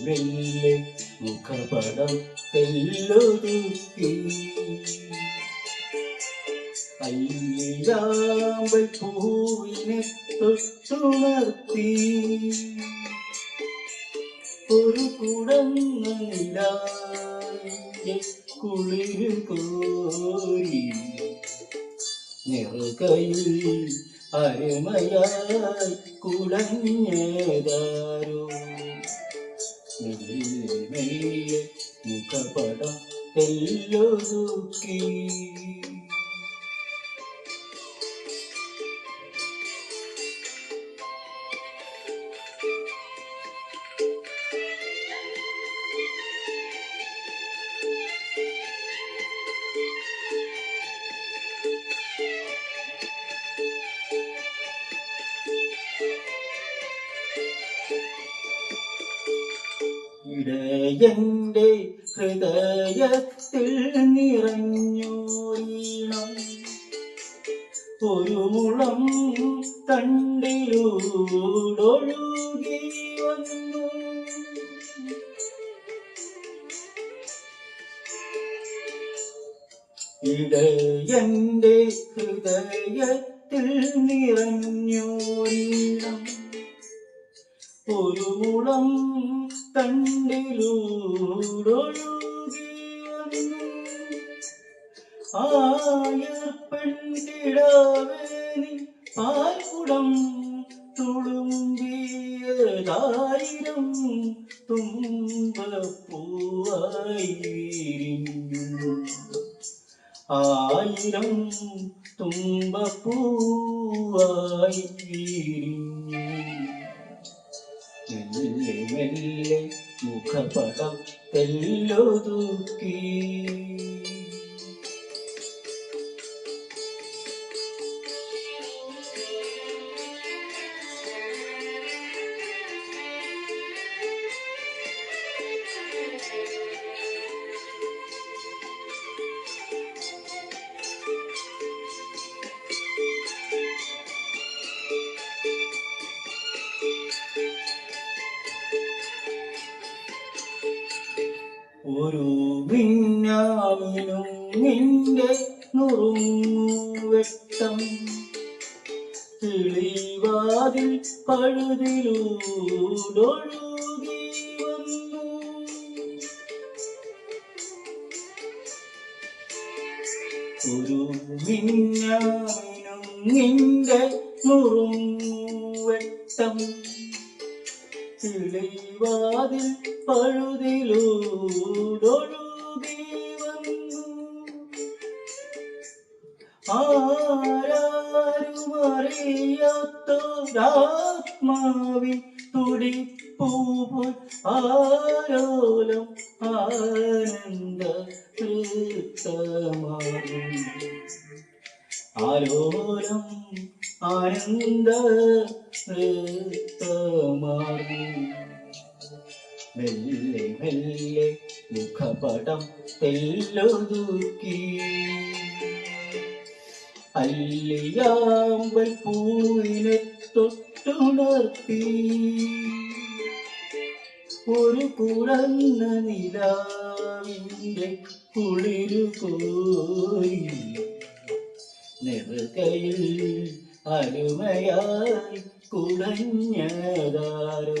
മെല്ലെ മുഖപടം തെല്ലൊതുക്കി. പൂവിനെ തൊട്ടുണർത്തി. ഒരു കുളിരു കുളിര് കോരി. നിറകയിൽ അരുമയായി കുടഞ്ഞതാരോ. മെല്ലെ മെല്ലെ മുഖപടം തെല്ലൊതുക്കി. ഇടയന്റെ ഹൃദയത്തിൽ നിറഞ്ഞോരീണം. ഒരു മുളം തണ്ടിലൂടൊഴുകി വന്നു. ഇടയന്റെ ഹൃദയത്തിൽ നിറഞ്ഞോരീണം. ഒരു മുളം തണ്ടിലൂടൊഴുകിയ ആയർ പെൺകിടാവേനി വിരിഞ്ഞു. ആയിരം തുമ്പപ്പൂവായി മെല്ലെ മുഖപടം തെല്ലൊതുക്കി. ഒരു മിന്നാമിനും നിന്റെ നുറുങ്ങുവെട്ടം കിളിവാതിൽ പഴുതിലൂടൊഴുകി വന്നു. ഒരു മിന്നാമിനും നിന്റെ നുറുങ്ങുവെട്ടം കിളിവാതിൽ പഴുതിലൂടൊഴുകി വന്നു. ആരാരുമറിയാത്തൊരാത്മാവിൻ തുടിപ്പൂപോൽ ആരോലം ആനന്ദ തൃത്തമാകും ആലോലം ആനന്ദ നൃത്തമാകും മെല്ലെ മെല്ലെ മുഖപടം തെല്ലൊതുക്കി. അല്ലിയാമ്പൽ പൂവിനെ തൊട്ടുണർത്തി. ഒരു കുടന്ന നിലാവിന്റെ കുളിരു കോരി നെറുകയിൽ അരുമയായി കുടഞ്ഞതാരോ.